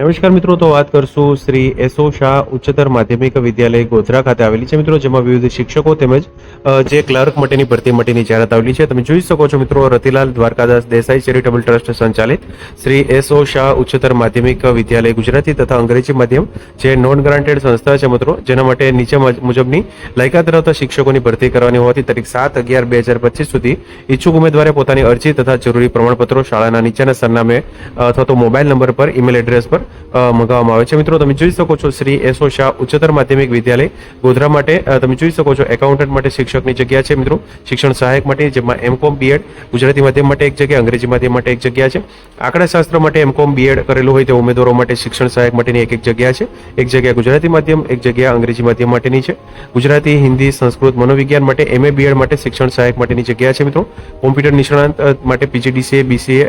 નમસ્કાર મિત્રો, તો વાત કરશું શ્રી એસો શાહ ઉચ્ચતર માધ્યમિક વિદ્યાલય ગોધરા ખાતે આવેલી છે. મિત્રો, જેમાં વિવિધ શિક્ષકો તેમજ જે ક્લર્ક માટેની ભરતી માટેની જાહેરાત આવેલી છે. તમે જોઈ શકો છો મિત્રો, રતિલાલ દ્વારકાદાસ દેસાઈ ચેરિટેબલ ટ્રસ્ટ સંચાલિત શ્રી એસો શાહ ઉચ્ચતર માધ્યમિક વિદ્યાલય ગુજરાતી તથા અંગ્રેજી માધ્યમ, જે નોન ગ્રાન્ટેડ સંસ્થા છે મિત્રો. જેના માટે નીચે મજ- મુજબની લાયકાત ધરાવતા શિક્ષકોની ભરતી કરવાની હોવાથી તારીખ સાત અગિયાર બે હજાર પચીસ સુધી ઈચ્છુક ઉમેદવારે પોતાની અરજી તથા જરૂરી પ્રમાણપત્રો શાળાના નીચેના સરનામે અથવા તો મોબાઈલ નંબર પર, ઈમેલ એડ્રેસ પર મંગાવવામાં આવે છે. મિત્રો, તમે જોઈ શકો છો શ્રી એસો શાહ ઉચ્ચતર માધ્યમિક વિદ્યાલય ગોધરા માટે. તમે જોઈ શકો છો એકાઉન્ટન્ટ માટે શિક્ષકની જગ્યા છે, મિત્રો. શિક્ષણ સહાયક માટે, જેમાં એમકોમ બીએડ ગુજરાતી માધ્યમ માટે એક જગ્યા, અંગ્રેજી માધ્યમ માટે એક જગ્યા છે. આંકડાશાસ્ત્ર માટે એમકોમ બીએડ કરેલું હોય તે ઉમેદવારો માટે શિક્ષણ સહાયક માટેની એક એક જગ્યા છે. એક જગ્યા ગુજરાતી માધ્યમ, એક જગ્યા અંગ્રેજી માધ્યમ માટેની છે. ગુજરાતી, હિન્દી, સંસ્કૃત, મનોવિજ્ઞાન માટે એમએ બીએડ માટે શિક્ષણ સહાયક માટેની જગ્યા છે, મિત્રો. કોમ્પ્યુટર નિષ્ણાંત માટે પીજીડીસીએ બીસીએ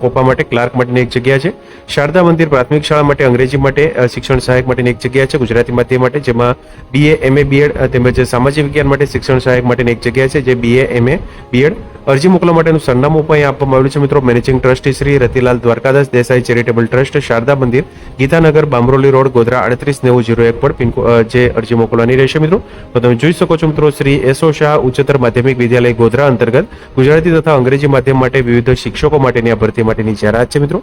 કોપા માટે ક્લાર્ક માટેની એક જગ્યા છે. શારદા મંદિર પ્રાથમિક શાળા માટે, અંગ્રેજી માટે શિક્ષણ સહાયક માટેની એક જગ્યા છે ગુજરાતી માધ્યમ માટે, જેમાં બીએ એમએ બીએડ તેમજ સામાજિક વિજ્ઞાન માટે શિક્ષણ સહાયક માટેની એક જગ્યા છે, જે બીએ એમએ બીએડ અરજી મોકલવા માટેનું સરનામું પણ અહીં આપવામાં આવ્યું છે મિત્રો. Managing trustee Shri Ratilal Dwarkadas Desai charitable trust, Sharda Mandir, Gitanagar, Bamroli road, Godhra આડત્રીસ નેવું જીરો એક પર પિનકો જે અરજી મોકલવાની રહેશે મિત્રો. તો તમે જોઈ શકો છો મિત્રો, શ્રી એસો શાહ ઉચ્ચતર માધ્યમિક વિદ્યાલય ગોધરા અંતર્ગત ગુજરાતી તથા અંગ્રેજી માધ્યમ માટે વિવિધ શિક્ષકો માટેની આ ભરતી માટેની જાહેરાત છે મિત્રો.